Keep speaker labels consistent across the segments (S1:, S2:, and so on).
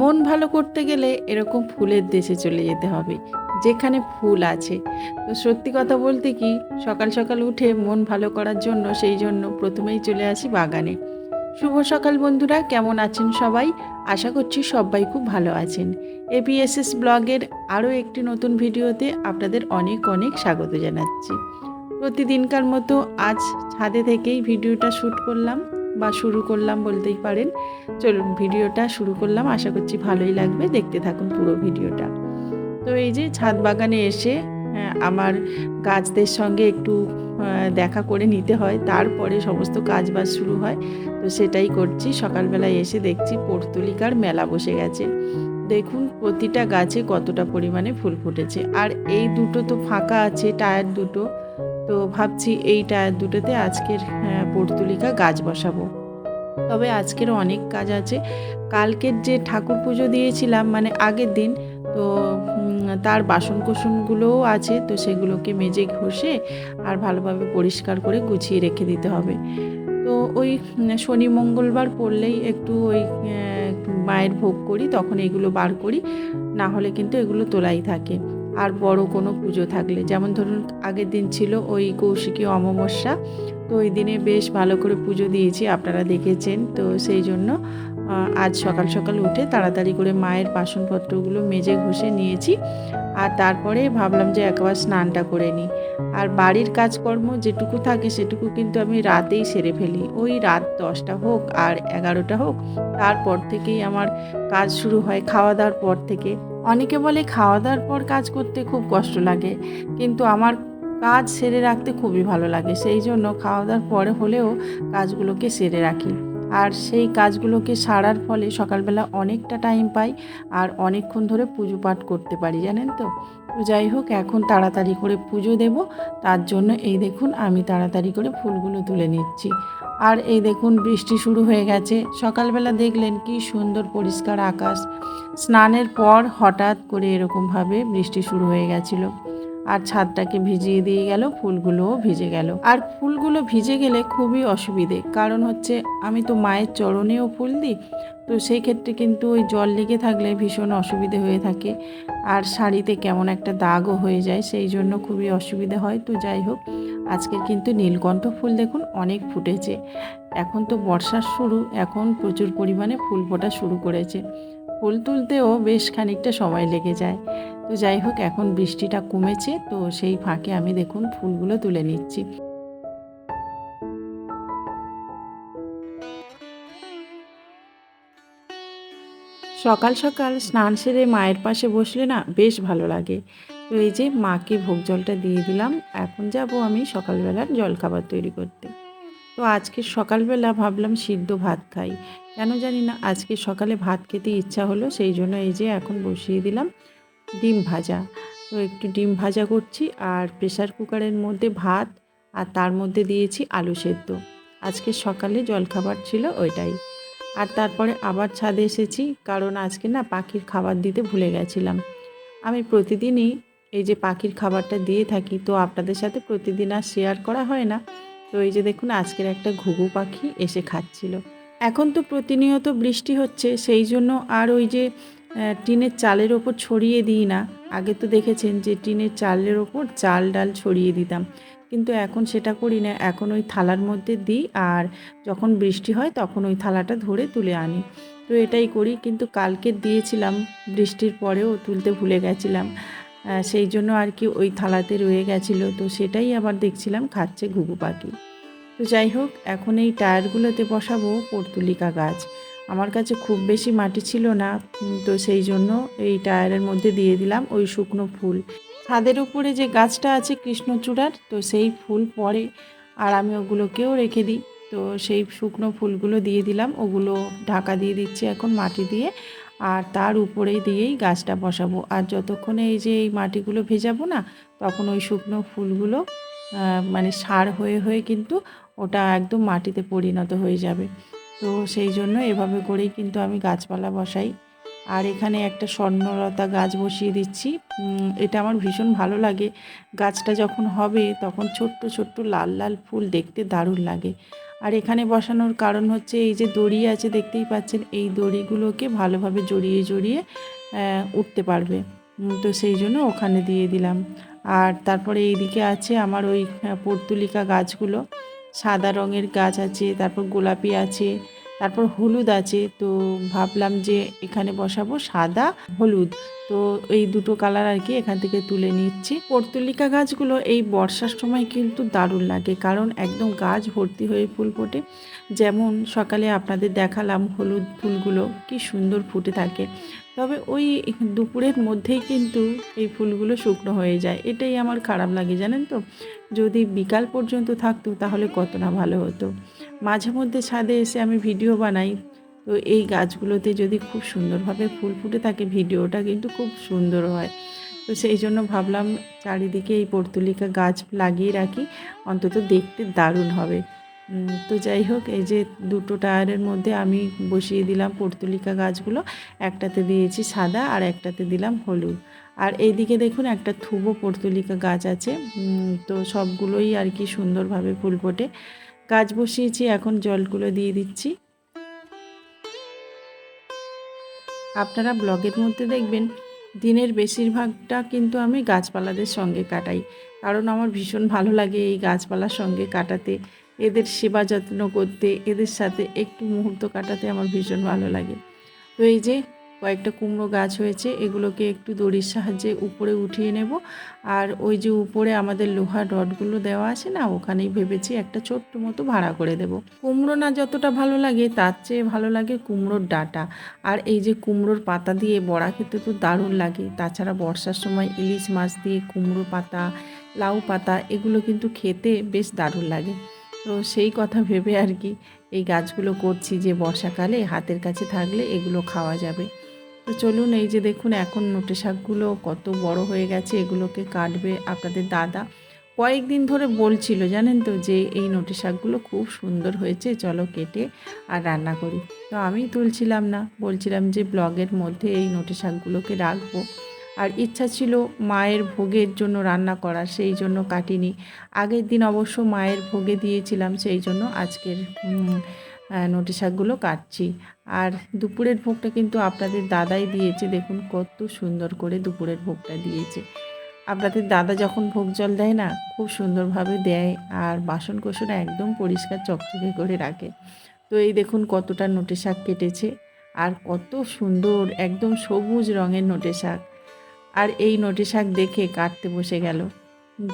S1: মন ভালো করতে গেলে এরকম ফুলের দেশে চলে যেতে হবে, যেখানে ফুল আছে। তো সত্যি কথা বলতে কি, সকাল সকাল উঠে মন ভালো করার জন্য সেই জন্য প্রথমেই চলে আসি বাগানে। শুভ সকাল বন্ধুরা, কেমন আছেন সবাই? আশা করছি সবাই খুব ভালো আছেন। এপিএসএস ব্লগের আরও একটি নতুন ভিডিওতে আপনাদের অনেক অনেক স্বাগত জানাচ্ছি। প্রতিদিনকার মতো আজ ছাদে থেকেই ভিডিওটা শ্যুট করলাম। বা শুরু করলাম বলতেই পারেন। চলুন ভিডিওটা শুরু করলাম। আশা করছি ভালোই লাগবে। দেখতে থাকুন পুরো ভিডিওটা। তো এই যে ছাদ বাগানে এসে আমার গাছদের সঙ্গে একটু দেখা করে নিতে হয়। তারপরে সমস্ত কাজ বাজ শুরু হয়। তো সেটাই করছি। সকালবেলায় এসে দেখছি পর্তুলিকার মেলা বসে গেছে। দেখুন প্রতিটা গাছে কতটা পরিমাণে ফুল ফুটেছে। আর এই দুটো তো ফাঁকা আছে, টায়ার দুটো। তো ভাবছি এই টায়ার দুটোতে আজকের পর্তুলিকা গাছ বসাবো। তবে আজকের অনেক কাজ আছে। কালকের যে ঠাকুর পুজো দিয়েছিলাম মানে আগের দিন, তো তার বাসন কোসনগুলোও আছে, তো সেগুলোকে মেজে ঘষে আর ভালোভাবে পরিষ্কার করে গুছিয়ে রেখে দিতে হবে। তো ওই শনি মঙ্গলবার পড়লেই একটু ওই মায়ের ভোগ করি, তখন এগুলো বার করি, না হলে কিন্তু এগুলো তোলাই থাকে। আর বড় কোনো পুজো থাকলে। যেমন ধরুন, আগের দিন ছিল ওই কৌশিকী অমাবস্যা। তো ওই দিনে বেশ ভালো করে পুজো দিয়েছি, আপনারা দেখেছেন। তো সেই জন্য আজ সকাল সকাল উঠে তাড়াতাড়ি করে মায়ের বাসনপত্রগুলো মেজে ঘষে নিয়েছি। আর তারপরে ভাবলাম যে একবার স্নানটা করে নিই। আর বাড়ির কাজকর্ম যেটুকু থাকে সেটুকু কিন্তু আমি রাতেই সেরে ফেলি। ওই রাত দশটা হোক আর এগারোটা হোক, তারপর থেকেই আমার কাজ শুরু হয়। খাওয়া দাওয়ার পর থেকে অনেকে বলে খাওয়া দাওয়ার পর কাজ করতে খুব কষ্ট লাগে, কিন্তু আমার কাজ সেরে রাখতে খুবই ভালো লাগে। সেই জন্য খাওয়া দাওয়ার পরে হলেও কাজগুলোকে সেরে রাখি। আর সেই কাজগুলোকে সারার ফলে সকালবেলা অনেকটা টাইম পাই আর অনেকক্ষণ ধরে পুজো পাঠ করতে পারি, জানেন তো? তো যাই হোক, এখন তাড়াতাড়ি করে পুজো দেব। তার জন্য এই দেখুন, আমি তাড়াতাড়ি করে ফুলগুলো তুলে নিচ্ছি। আর এই দেখুন, বৃষ্টি শুরু হয়ে গেছে। সকালবেলা দেখলেন কি সুন্দর পরিষ্কার আকাশ। স্নানের পর হঠাৎ করে এরকমভাবে বৃষ্টি শুরু হয়ে গেছিল। আর ছাদটাকে ভিজিয়ে দিয়ে গেল, ফুলগুলোও ভিজে গেল। আর ফুলগুলো ভিজে গেলে খুবই অসুবিধে, কারণ হচ্ছে আমি তো মায়ের চরণেও ফুল দিই, তো সেই ক্ষেত্রে কিন্তু ওই জল লেগে থাকলে ভীষণ অসুবিধে হয়ে থাকে। আর শাড়িতে কেমন একটা দাগও হয়ে যায়, সেই জন্য খুবই অসুবিধে হয়। তো যাই হোক, আজকের কিন্তু নীলকণ্ঠ ফুল দেখুন, অনেক ফুটেছে। এখন তো বর্ষার শুরু, এখন প্রচুর পরিমাণে ফুল ফোটা শুরু করেছে। ফুল তুলতেও বেশ খানিকটা সময় লেগে যায়। তো যাই হোক, এখন বৃষ্টিটা কমেছে, তো সেই ফাঁকে আমি দেখুন ফুলগুলো তুলে নিচ্ছি। সকাল সকাল স্নান সেরে মায়ের পাশে বসলে না বেশ ভালো লাগে। তো এই যে মাকে ভোগ জলটা দিয়ে দিলাম, এখন যাব আমি সকালবেলার জলখাবার তৈরি করতে। তো আজকে সকালবেলা ভাবলাম সিদ্ধ ভাত খাই। কেন জানি না, আজকে সকালে ভাত খেতে ইচ্ছা হলো, সেই জন্য এই যে এখন বসিয়ে দিলাম। ডিম ভাজা। তো একটু ডিম ভাজা করছি আর প্রেশার কুকারের মধ্যে ভাত আর তার মধ্যে দিয়েছি আলু সেদ্ধ। আজকে সকালে জলখাবার ছিল ওইটাই। আর তারপরে আবার ছাদে এসেছি কারণ আজকে না পাখির খাবার দিতে ভুলে গেছিলাম। আমি প্রতিদিনই এই যে পাখির খাবারটা দিয়ে থাকি তো আপনাদের সাথে প্রতিদিন আর শেয়ার করা হয় না। তো এই যে দেখুন আজকের একটা ঘুঘু পাখি এসে খাচ্ছিল। এখন তো প্রতিনিয়ত বৃষ্টি হচ্ছে, সেই জন্য আর ওই যে টিনের চালের ওপর ছড়িয়ে দিই না। আগে তো দেখেছেন যে টিনের চালের ওপর চাল, ডাল ছড়িয়ে দিতাম। কিন্তু এখন সেটা করি না। এখন ওই থালার মধ্যে দিই আর যখন বৃষ্টি হয় তখন ওই থালাটা ধরে তুলে আনি। তো এটাই করি। কিন্তু কালকে দিয়েছিলাম, বৃষ্টির পরেও তুলতে ভুলে গেছিলাম। সেই জন্য আর কি ওই থালাতে রয়ে গেছিল। তো সেটাই আবার দেখছিলাম, খাচ্ছে ঘুঘু পাখি। তো যাই হোক, এখন এই টায়ারগুলোতে বসাবো পর্তুলিকা গাছ। আমার কাছে খুব বেশি মাটি ছিল না, তো সেই জন্য এই টায়ারের মধ্যে দিয়ে দিলাম ওই শুকনো ফুল। ছাদের উপরে যে গাছটা আছে কৃষ্ণচূড়ার, তো সেই ফুল পরে আর আমি ওগুলোকেও রেখে দিই। তো সেই শুকনো ফুলগুলো দিয়ে দিলাম, ওগুলো ঢাকা দিয়ে দিচ্ছি এখন মাটি দিয়ে আর তার উপরেই দিয়েই গাছটা বসাবো। আর যতক্ষণে এই যে এই মাটিগুলো ভেজাবো না, তখন ওই শুকনো ফুলগুলো মানে সার হয়ে হয়ে কিন্তু ওটা একদম মাটিতে পরিণত হয়ে যাবে। তো সেই জন্য এভাবে করেই কিন্তু আমি গাছপালা বসাই। আর এখানে একটা স্বর্ণলতা গাছ বসিয়ে দিচ্ছি। এটা আমার ভীষণ ভালো লাগে। গাছটা যখন হবে তখন ছোট্ট ছোট্ট লাল লাল ফুল দেখতে দারুণ লাগে। আর এখানে বসানোর কারণ হচ্ছে এই যে দড়ি আছে দেখতেই পাচ্ছেন, এই দড়িগুলোকে ভালোভাবে জড়িয়ে জড়িয়ে উঠতে পারবে। তো সেই জন্য ওখানে দিয়ে দিলাম। আর তারপরে এইদিকে আছে আমার ওই পর্তুলিকা গাছগুলো। সাদা রঙের গাছ আছে, তারপর গোলাপি আছে, তারপর হলুদ আছে। তো ভাবলাম যে এখানে বসাবো সাদা, হলুদ। তো এই দুটো কালার আর কি এখান থেকে তুলে নিচ্ছি। পর্তুলিকা গাছগুলো এই বর্ষার সময় কিন্তু দারুণ লাগে, কারণ একদম গাছ ভর্তি হয়ে ফুল ফোটে। যেমন সকালে আপনাদের দেখালাম হলুদ ফুলগুলো, কি সুন্দর ফুটে থাকে। তবে ওই দুপুরের মধ্যেই কিন্তু এই ফুলগুলো শুকনো হয়ে যায়। এটাই আমার খারাপ লাগে, জানেন তো? যদি বিকাল পর্যন্ত থাকতো তাহলে কত না ভালো হতো। মাঝে মধ্যে ছাদে এসে আমি ভিডিও বানাই। তো এই গাছগুলোতে যদি খুব সুন্দরভাবে ফুল ফুটে থাকে, ভিডিওটা কিন্তু খুব সুন্দর হয়। তো সেই জন্য ভাবলাম চারিদিকে এই পর্তুলিকা গাছ লাগিয়ে রাখি। অন্তত দেখতে দারুণ হবে। তো যাই হোক, এই যে দুটো টায়ারের মধ্যে আমি বসিয়ে দিলাম পর্তুলিকা গাছগুলো। একটাতে দিয়েছি সাদা আর একটাতে দিলাম হলুদ। আর এইদিকে দেখুন একটা থুবো পর্তুলিকা গাছ আছে। তো সবগুলোই আর কি সুন্দরভাবে ফুল ফোটে। গাছ বসিয়েছি, এখন জলগুলো দিয়ে দিচ্ছি। আপনারা ব্লগের মধ্যে দেখবেন, দিনের বেশিরভাগটা কিন্তু আমি গাছপালাদের সঙ্গে কাটাই। কারণ আমার ভীষণ ভালো লাগে এই গাছপালার সঙ্গে কাটাতে। এদের সেবা যত্ন করতে, এদের সাথে একটু মুহূর্ত কাটাতে আমার ভীষণ ভালো লাগে। তো এই যে কয়েকটা কুমড়ো গাছ হয়েছে, এগুলোকে একটু দড়ির সাহায্যে উপরে উঠিয়ে নেব। আর ওই যে উপরে আমাদের লোহার রডগুলো দেওয়া আছে না, ওখানেই ভেবেছি একটা ছোট্ট মতো ভাড়া করে দেব। কুমড়ো না যতটা ভালো লাগে, তার চেয়ে ভালো লাগে কুমড়োর ডাটা। আর এই যে কুমড়োর পাতা দিয়ে বড়া খেতে তো দারুণ লাগে। তাছাড়া বর্ষার সময় ইলিশ মাছ দিয়ে কুমড়ো পাতা, লাউ পাতা, এগুলো কিন্তু খেতে বেশ দারুণ লাগে। তো সেই কথা ভেবে আর কি এই গাছগুলো করছি যে বর্ষাকালে হাতের কাছে থাকলে এগুলো খাওয়া যাবে। তো চলুন এই যে দেখুন এখন নোটে শাকগুলো কত বড় হয়ে গেছে, এগুলোকে কাটবে আপনাদের দাদা। কয়েকদিন ধরে বলছিল জানেন তো যে এই নোটে শাকগুলো খুব সুন্দর হয়েছে, চলো কেটে আর রান্না করি। তো আমি তুলছিলাম না, বলছিলাম যে ব্লগের মধ্যে এই নোটে শাকগুলোকে রাখব। আর ইচ্ছা ছিল মায়ের ভোগের জন্য রান্না করার, সেই জন্য কাটিনি। আগের দিন অবশ্য মায়ের ভোগে দিয়েছিলাম, সেই জন্য আজকের নোটে শাকগুলো কাটছি। আর দুপুরের ভোগটা কিন্তু আপনাদের দাদাই দিয়েছে, দেখুন কত সুন্দর করে দুপুরের ভোগটা দিয়েছে। আপনাদের দাদা যখন ভোগ জল দেয় না, খুব সুন্দরভাবে দেয় আর বাসন কোসন একদম পরিষ্কার চকচকে করে রাখে। তো এই দেখুন কতটা নোটে শাক কেটেছে আর কত সুন্দর, একদম সবুজ রঙের নোটে শাক। আর এই নটি শাক দেখে কাটতে বসে গেল।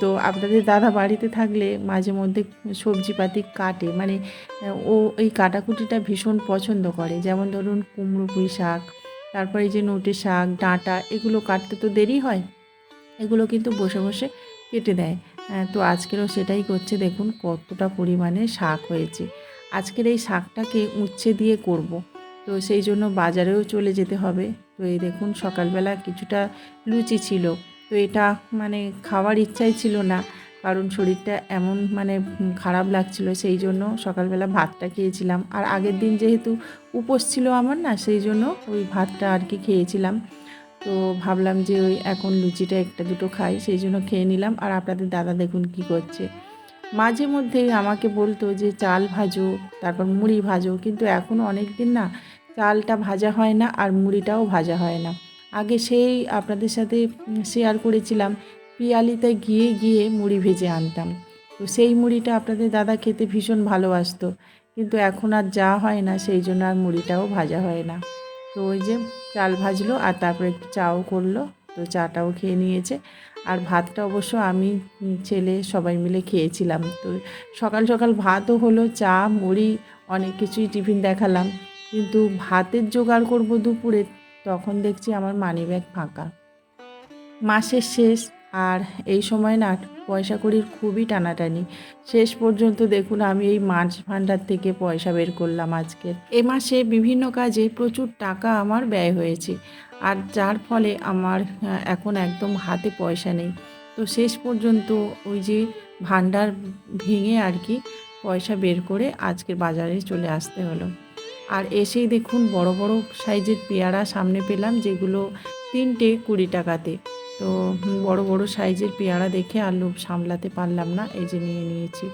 S1: তো আপনাদের দাদা বাড়িতে থাকলে মাঝে মধ্যে সবজিপাতি কাটে। মানে ও এই কাটাকুটিটা ভীষণ পছন্দ করে। যেমন ধরুন কুমড়ো পুঁই শাক তারপরে যে নোটে শাক ডাঁটা এগুলো কাটতে তো দেরি হয়। এগুলো কিন্তু বসে বসে কেটে দেয়। আহ, তো আজকেরও সেটাই করছে। দেখুন কতটা পরিমাণে শাক হয়েছে। আজকের এই শাকটাকে উচ্ছে দিয়ে করব। তো সেই জন্য বাজারেও চলে যেতে হবে। তো এই দেখুন সকালবেলা কিছুটা লুচি ছিল। তো এটা মানে খাওয়ার ইচ্ছাই ছিল না, কারণ শরীরটা এমন মানে খারাপ লাগছিল, সেই জন্য সকালবেলা ভাতটা খেয়েছিলাম। আর আগের দিন যেহেতু উপোস ছিল আমার না, সেই জন্য ওই ভাতটা আর কি খেয়েছিলাম। তো ভাবলাম যে ওই এখন লুচিটা একটা দুটো খাই, সেই জন্য খেয়ে নিলাম। আর আপনাদের দাদা দেখুন কি করছে। মাঝে মধ্যেই আমাকে বলতো যে চাল ভাজো, তারপর মুড়ি ভাজো, কিন্তু এখন অনেক দিন না চালটা ভাজা হয় না আর মুড়িটাও ভাজা হয় না। আগে সেই আপনাদের সাথে শেয়ার করেছিলাম, পিয়ালিতে গিয়ে গিয়ে মুড়ি ভেজে আনতাম। তো সেই মুড়িটা আপনাদের দাদা খেতে ভীষণ ভালোবাসতো, কিন্তু এখন আর যা হয় না, সেই জন্য আর মুড়িটাও ভাজা হয় না। তো ওই যে চাল ভাজলো আর তারপরে একটু চাও করল, তো চাটাও খেয়ে নিয়েছে। আর ভাতটা অবশ্য আমি ছেলে সবাই মিলে খেয়েছিলাম। তো সকাল সকাল ভাতও হলো, চা, মুড়ি, অনেক কিছুই টিফিন দেখালাম। কিন্তু ভাতের জোগাড় করব দুপুরে, তখন দেখছি আমার মানিব্যাগ ফাঁকা। মাসের শেষ আর এই সময় না পয়সা কড়ির খুবই টানাটানি। শেষ পর্যন্ত দেখুন আমি এই মাছ ভাণ্ডার থেকে পয়সা বের করলাম আজকে। এ মাসে বিভিন্ন কাজে প্রচুর টাকা আমার ব্যয় হয়েছে আর যার ফলে আমার এখন একদম হাতে পয়সা নেই। তো শেষ পর্যন্ত ওই যে ভাণ্ডার ভেঙে আর কি পয়সা বের করে আজকের বাজারে চলে আসতে হলো। আর এসেই দেখুন বড় বড় সাইজের পেয়ারা সামনে পেলাম, যেগুলো তিনটে কুড়ি টাকাতে। তো বড় বড় সাইজের পেয়ারা দেখে আর লোভ সামলাতে পারলাম না, এই যে নিয়ে নিয়েছি।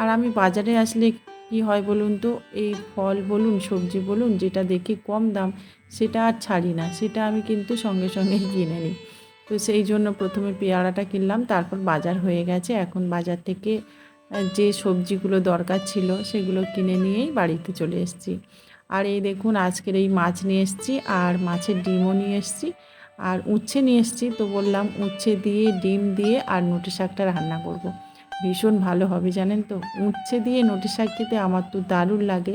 S1: আর আমি বাজারে আসলে কি হয় বলুন তো, এই ফল বলুন, সবজি বলুন, যেটা দেখে কম দাম, সেটা আর ছাড়ি না, সেটা আমি কিন্তু সঙ্গে সঙ্গেই কিনে নিই। তো সেই জন্য প্রথমে পেয়ারাটা কিনলাম, তারপর বাজার হয়ে গেছে। এখন বাজার থেকে যে সবজিগুলো দরকার ছিল, সেগুলো কিনে নিয়েই বাড়িতে চলে এসেছি। আর এই দেখুন, আজকের এই মাছ নিয়ে এসেছি আর মাছের ডিমও নিয়ে এসেছি। আর উচ্ছে নিয়ে এসেছি, তো বললাম উচ্ছে দিয়ে, ডিম দিয়ে আর নোটে শাকটা রান্না করব। ভীষণ ভালো হবে, জানেন তো? উচ্ছে দিয়ে নোটে শাক খেতে আমার তো দারুণ লাগে।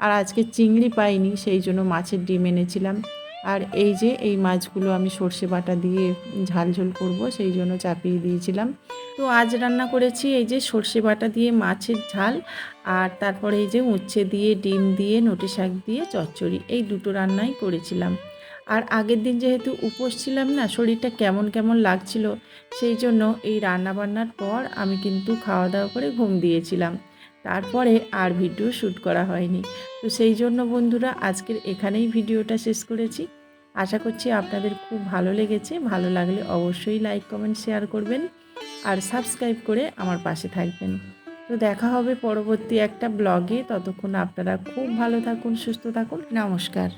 S1: আর আজকে চিংড়ি পাইনি, সেই জন্য মাছের ডিম এনেছিলাম। আর এই যে এই মাছগুলো আমি সর্ষে বাটা দিয়ে ঝাল ঝোল করব, সেই জন্য চাপিয়ে দিয়েছিলাম। তো আজ রান্না করেছি এই যে সর্ষে বাটা দিয়ে মাছের ঝাল আর তারপরে এই যে উচ্ছে দিয়ে, ডিম দিয়ে, নোটে শাক দিয়ে, চচ্চড়ি, এই দুটো রান্নাই করেছিলাম। আর আগের দিন যেহেতু উপোস ছিলাম না, শরীরটা কেমন কেমন লাগছিল, সেই জন্য এই রান্নাবান্নার পর আমি কিন্তু খাওয়া দাওয়া করে ঘুম দিয়েছিলাম। তারপরে আর ভিডিও শ্যুট করা হয়নি। তো সেই জন্য বন্ধুরা, আজকের এখানেই ভিডিওটা শেষ করেছি। আশা করছি আপনাদের খুব ভালো লেগেছে। ভালো লাগলে অবশ্যই লাইক, কমেন্ট, শেয়ার করবেন আর সাবস্ক্রাইব করে আমার পাশে থাকবেন। তো দেখা হবে পরবর্তী একটা ব্লগে। ততক্ষণ আপনারা খুব ভালো থাকুন, সুস্থ থাকুন। নমস্কার।